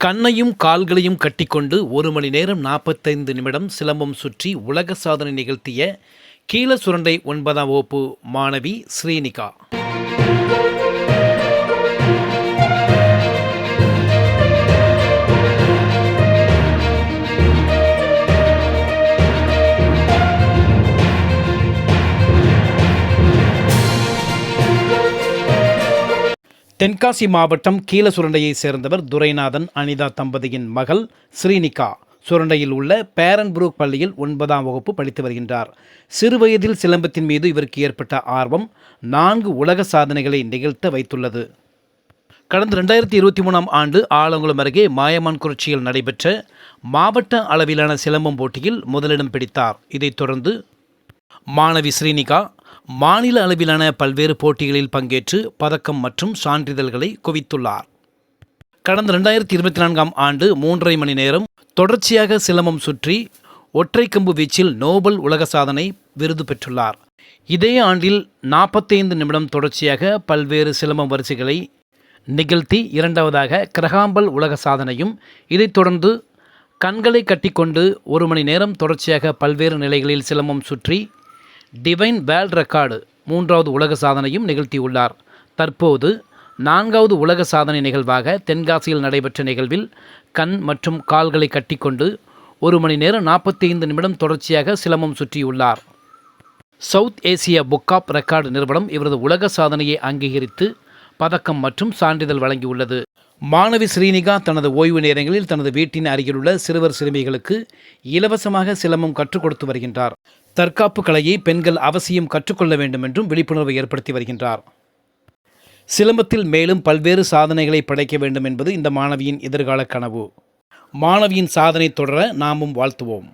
கண்ணையும் கால்களையும் கட்டிக்கொண்டு ஒரு மணி நேரம் நாற்பத்தைந்து நிமிடம் சிலம்பம் சுற்றி உலக சாதனை நிகழ்த்திய கீழ சுரண்டை ஒன்பதாம் வகுப்பு மாணவி ஸ்ரீனிகா. தென்காசி மாவட்டம் கீழ சுரண்டையைச் சேர்ந்தவர் துரைநாதன் அனிதா தம்பதியின் மகள் ஸ்ரீனிகா. சுரண்டையில் உள்ள பேரன்புரூக் பள்ளியில் ஒன்பதாம் வகுப்பு படித்து வருகின்றார். சிறுவயதில் சிலம்பத்தின் மீது இவருக்கு ஏற்பட்ட ஆர்வம் நான்கு உலக சாதனைகளை நிகழ்த்த வைத்துள்ளது. கடந்த ரெண்டாயிரத்தி இருபத்தி மூணாம் ஆண்டு ஆலங்குளம் அருகே மாயமான்குறிச்சியில் நடைபெற்ற மாவட்ட அளவிலான சிலம்பம் போட்டியில் முதலிடம் பிடித்தார். இதைத் தொடர்ந்து மாணவி ஸ்ரீனிகா மாநில அளவிலான பல்வேறு போட்டிகளில் பங்கேற்று பதக்கம் மற்றும் சான்றிதழ்களை குவித்துள்ளார். கடந்த ரெண்டாயிரத்தி இருபத்தி நான்காம் ஆண்டு மூன்றரை மணி நேரம் தொடர்ச்சியாக சிலம்பம் சுற்றி ஒற்றை கம்பு வீச்சில் நோபல் உலக சாதனை விருது பெற்றுள்ளார். இதே ஆண்டில் நாற்பத்தைந்து நிமிடம் தொடர்ச்சியாக பல்வேறு சிலம்பம் வரிசைகளை நிகழ்த்தி இரண்டாவதாக கிரகாம்பல் உலக சாதனையும் இதைத் தொடர்ந்து கண்களை கட்டிக்கொண்டு ஒரு மணி நேரம் தொடர்ச்சியாக பல்வேறு நிலைகளில் சிலம்பம் சுற்றி டிவைன் வேர்ல்ட் ரெக்கார்டு மூன்றாவது உலக சாதனையும் நிகழ்த்தியுள்ளார். தற்போது நான்காவது உலக சாதனை நிகழ்வாக தென்காசியில் நடைபெற்ற நிகழ்வில் கண் மற்றும் கால்களை கட்டிக்கொண்டு ஒரு மணி நேரம் நாற்பத்தி ஐந்து நிமிடம் தொடர்ச்சியாக silambam சுற்றியுள்ளார். South Asia book of record நிறுவனம் இவரது உலக சாதனையை அங்கீகரித்து பதக்கம் மற்றும் சான்றிதழ் வழங்கியுள்ளது. மாணவி ஸ்ரீனிகா தனது ஓய்வு நேரங்களில் தனது வீட்டின் அருகிலுள்ள சிறுவர் சிறுமிகளுக்கு இலவசமாக சிலம்பம் கற்றுக் கொடுத்து வருகின்றார். தற்காப்பு கலையை பெண்கள் அவசியம் கற்றுக்கொள்ள வேண்டும் என்றும் விழிப்புணர்வை ஏற்படுத்தி வருகின்றார். சிலம்பத்தில் மேலும் பல்வேறு சாதனைகளை படைக்க வேண்டும் என்பது இந்த மாணவியின் எதிர்கால கனவு. மாணவியின் சாதனை தொடர நாமும் வாழ்த்துவோம்.